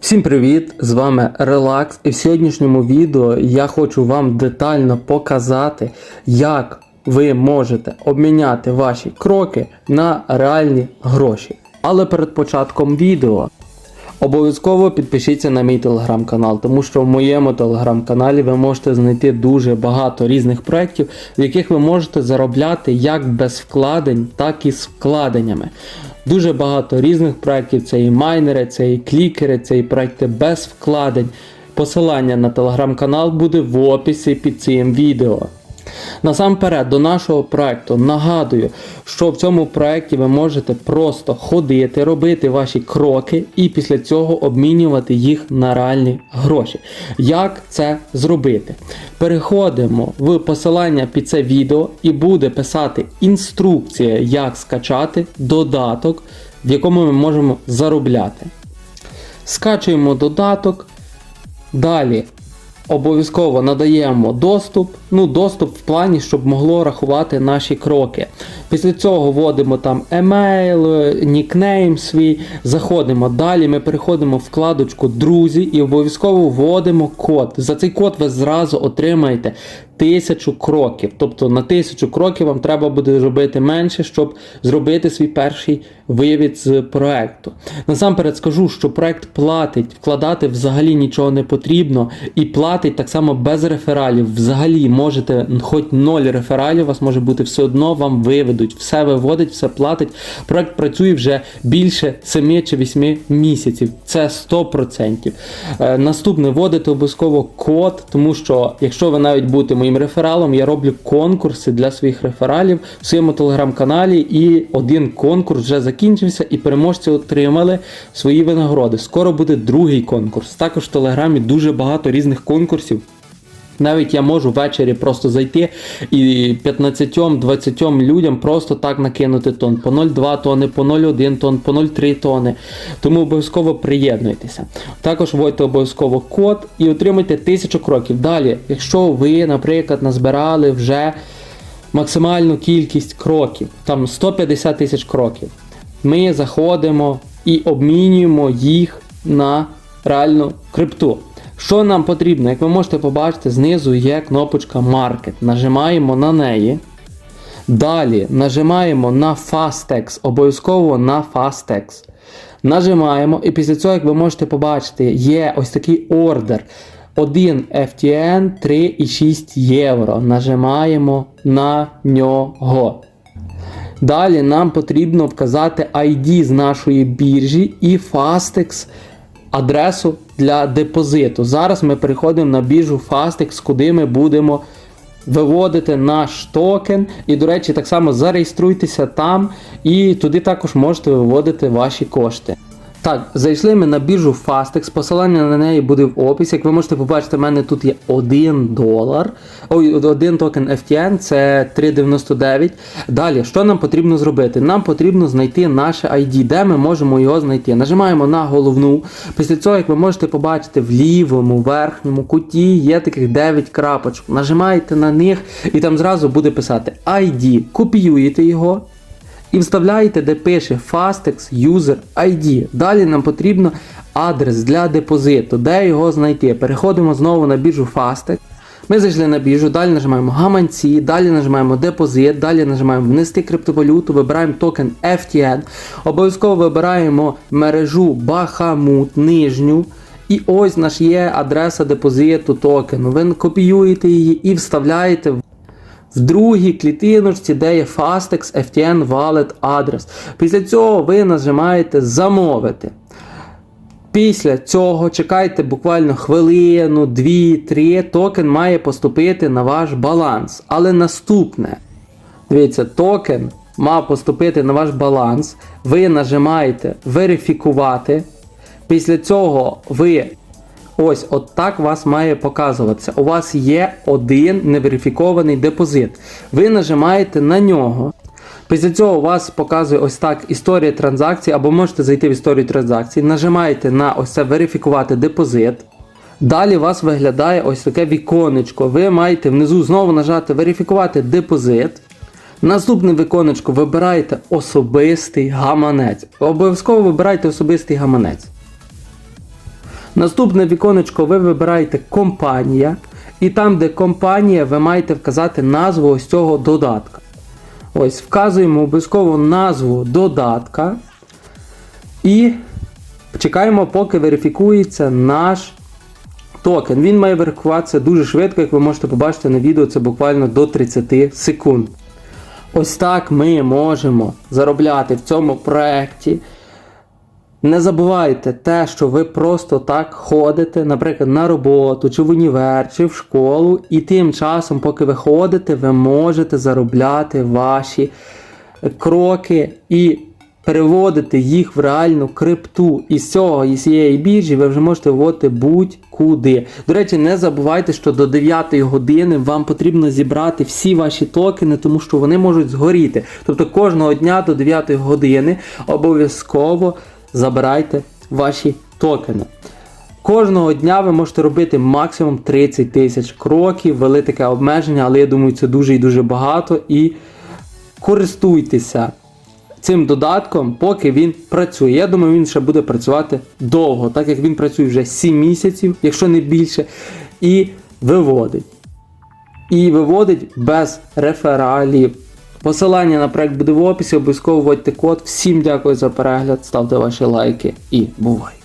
Всім привіт! З вами Релакс, і в сьогоднішньому відео я хочу вам детально показати, як ви можете обміняти ваші кроки на реальні гроші. Але перед початком відео обов'язково підпишіться на мій телеграм-канал, тому що в моєму телеграм-каналі ви можете знайти дуже багато різних проєктів, в яких ви можете заробляти як без вкладень, так і з вкладеннями. Дуже багато різних проєктів, це і майнери, це і клікери, це і проєкти без вкладень. Посилання на телеграм-канал буде в описі під цим відео. Насамперед, до нашого проекту нагадую, що в цьому проекті ви можете просто ходити, робити ваші кроки і після цього обмінювати їх на реальні гроші. Як це зробити? Переходимо в посилання під це відео і буде писати інструкція, як скачати додаток, в якому ми можемо заробляти. Скачуємо додаток. Далі обов'язково надаємо доступ. Ну, доступ в плані, щоб могло рахувати наші кроки. Після цього вводимо там емейл, нікнейм свій, заходимо. Далі ми переходимо в вкладочку Друзі і обов'язково вводимо код. За цей код ви зразу отримаєте тисячу кроків. Тобто на тисячу кроків вам треба буде зробити менше, щоб зробити свій перший вивід з проекту. Насамперед скажу, що проект платить, вкладати взагалі нічого не потрібно, і платить так само без рефералів. Взагалі можете, хоч ноль рефералів, у вас може бути все одно, вам виведуть, все виводить, все платить. Проект працює вже більше 7 чи 8 місяців. Це 100%. Е, наступне вводите обов'язково код, тому що якщо ви навіть будете моїм рефералом, я роблю конкурси для своїх рефералів в своєму телеграм-каналі, і один конкурс вже закінчився, і переможці отримали свої винагороди. Скоро буде другий конкурс. Також в телеграмі дуже багато різних конкурсів. Навіть я можу ввечері просто зайти і 15-20 людям просто так накинути тон. По 0,2 тони, по 0,1 тонн, по 0,3 тони. Тому обов'язково приєднуйтеся. Також вводьте обов'язково код і отримайте 1000 кроків. Далі, якщо ви, наприклад, назбирали вже максимальну кількість кроків, там 150 тисяч кроків, ми заходимо і обмінюємо їх на реальну крипту. Що нам потрібно? Як ви можете побачити, знизу є кнопочка Market. Нажимаємо на неї. Далі нажимаємо на Fastex, обов'язково на Fastex. Нажимаємо, і після цього, як ви можете побачити, є ось такий ордер. 1 FTN 3,6 євро. Нажимаємо на нього. Далі нам потрібно вказати ID з нашої біржі і Fastex адресу для депозиту. Зараз ми переходимо на біржу Fastex, куди ми будемо виводити наш токен. І, до речі, так само зареєструйтеся там, і туди також можете виводити ваші кошти. Так, зайшли ми на біржу Fastex, посилання на неї буде в описі. Як ви можете побачити, в мене тут є 1 долар. Ой, один токен FTN, це 3,99. Далі, що нам потрібно зробити? Нам потрібно знайти наше ID, де ми можемо його знайти. Нажимаємо на головну. Після цього, як ви можете побачити, в лівому верхньому куті є таких 9 крапочок. Нажимаєте на них і там зразу буде писати ID. Копіюєте його і вставляєте, де пише Fastex User ID. Далі нам потрібно адрес для депозиту, де його знайти. Переходимо знову на біржу Fastex. Ми зайшли на біржу, далі нажимаємо гаманці, далі нажимаємо депозит, далі нажимаємо внести криптовалюту, вибираємо токен FTN. Обов'язково вибираємо мережу Бахамут нижню. І ось наш є адреса депозиту токену. Ви копіюєте її і вставляєте в в другій клітиночці, де є Fastex FTN Wallet адрес. Після цього ви нажимаєте Замовити. Після цього чекайте буквально хвилину, дві, три, токен має поступити на ваш баланс. Але наступне, дивіться, токен мав поступити на ваш баланс. Ви нажимаєте верифікувати. Після цього ви Ось от так вас має показуватися. У вас є один неверифікований депозит. Ви нажимаєте на нього. Після цього у вас показує ось так історія транзакцій, або можете зайти в історію транзакцій, нажимаєте на ось це верифікувати депозит. Далі у вас виглядає ось таке віконечко. Ви маєте внизу знову нажати верифікувати депозит. Наступне віконечко вибираєте особистий гаманець. Обов'язково вибирайте особистий гаманець. Наступне віконечко ви вибираєте компанія. І там, де компанія, ви маєте вказати назву ось цього додатка. Ось, вказуємо обов'язково назву додатка. І чекаємо, поки верифікується наш токен. Він має верифікуватися дуже швидко, як ви можете побачити на відео, це буквально до 30 секунд. Ось так ми можемо заробляти в цьому проєкті. Не забувайте те, що ви просто так ходите, наприклад, на роботу, чи в універ, чи в школу, і тим часом, поки ви ходите, ви можете заробляти ваші кроки і переводити їх в реальну крипту. І з цього, і з цієї біржі ви вже можете вводити будь-куди. До речі, не забувайте, що до 9 години вам потрібно зібрати всі ваші токени, тому що вони можуть згоріти. Тобто кожного дня до 9 години обов'язково забирайте ваші токени. Кожного дня ви можете робити максимум 30 тисяч кроків, вели таке обмеження, але я думаю, це дуже і дуже багато. І користуйтеся цим додатком, поки він працює. Я думаю, він ще буде працювати довго, так як він працює вже 7 місяців, якщо не більше, і виводить. І виводить без рефералів. Посилання на проект буде в описі, обов'язково вводьте код. Всім дякую за перегляд, ставте ваші лайки і бувай!